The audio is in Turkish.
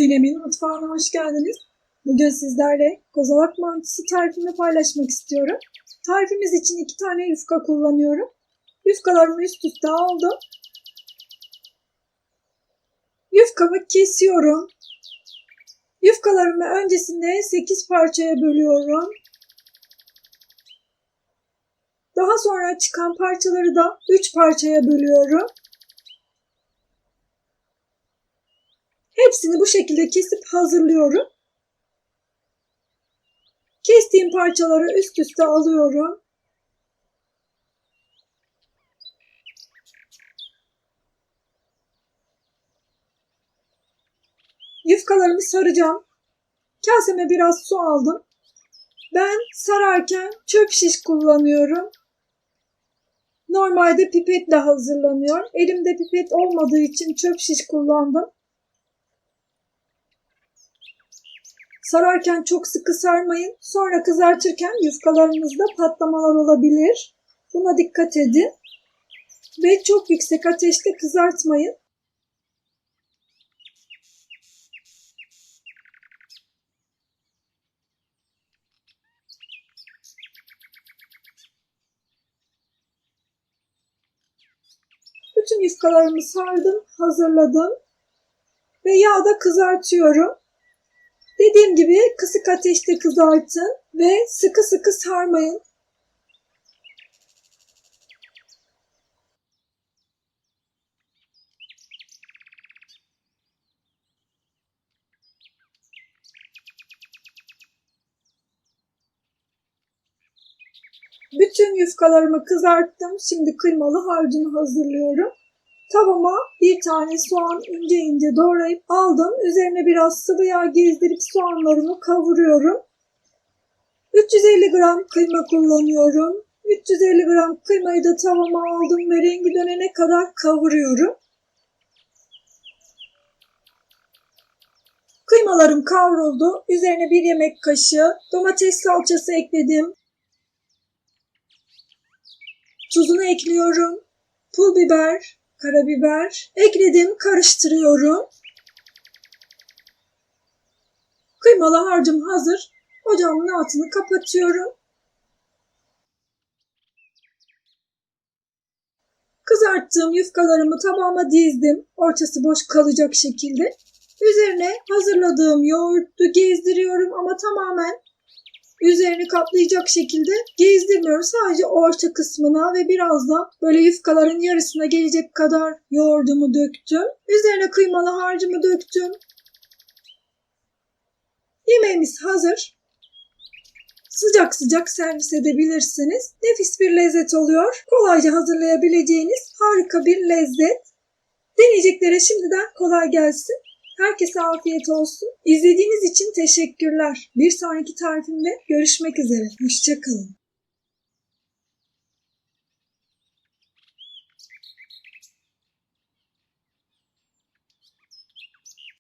Sinem'in mutfağına hoş geldiniz. Bugün sizlerle kozalak mantısı tarifimi paylaşmak istiyorum. Tarifimiz için iki tane yufka kullanıyorum. Yufkalarımı üst üste aldım. Yufkamı kesiyorum. Yufkalarımı öncesinde 8 parçaya bölüyorum. Daha sonra çıkan parçaları da 3 parçaya bölüyorum. Hepsini bu şekilde kesip hazırlıyorum. Kestiğim parçaları üst üste alıyorum. Yufkalarımı saracağım. Kaseme biraz su aldım. Ben sararken çöp şiş kullanıyorum. Normalde pipetle hazırlanıyor. Elimde pipet olmadığı için çöp şiş kullandım. Sararken çok sıkı sarmayın. Sonra kızartırken yufkalarınızda patlamalar olabilir. Buna dikkat edin. Ve çok yüksek ateşte kızartmayın. Bütün yufkalarımı sardım, hazırladım ve yağda kızartıyorum. Dediğim gibi kısık ateşte kızartın ve sıkı sıkı sarmayın. Bütün yufkalarımı kızarttım. Şimdi kıymalı harcını hazırlıyorum. Tavama bir tane soğan ince ince doğrayıp aldım. Üzerine biraz sıvı yağ gezdirip soğanlarımı kavuruyorum. 350 gram kıyma kullanıyorum. 350 gram kıymayı da tavama aldım ve rengi dönene kadar kavuruyorum. Kıymalarım kavruldu. Üzerine bir yemek kaşığı domates salçası ekledim. Tuzunu ekliyorum. Pul biber, karabiber ekledim, karıştırıyorum. Kıymalı harcım hazır. Ocağımın altını kapatıyorum. Kızarttığım yufkalarımı tabağıma dizdim. Ortası boş kalacak şekilde. Üzerine hazırladığım yoğurtlu gezdiriyorum ama tamamen üzerini kaplayacak şekilde gezdirmiyorum. Sadece orta kısmına ve biraz da böyle yufkaların yarısına gelecek kadar yoğurdumu döktüm. Üzerine kıymalı harcımı döktüm. Yemeğimiz hazır. Sıcak sıcak servis edebilirsiniz. Nefis bir lezzet oluyor. Kolayca hazırlayabileceğiniz harika bir lezzet. Deneyeceklere şimdiden kolay gelsin. Herkese afiyet olsun. İzlediğiniz için teşekkürler. Bir sonraki tarifimde görüşmek üzere. Hoşçakalın.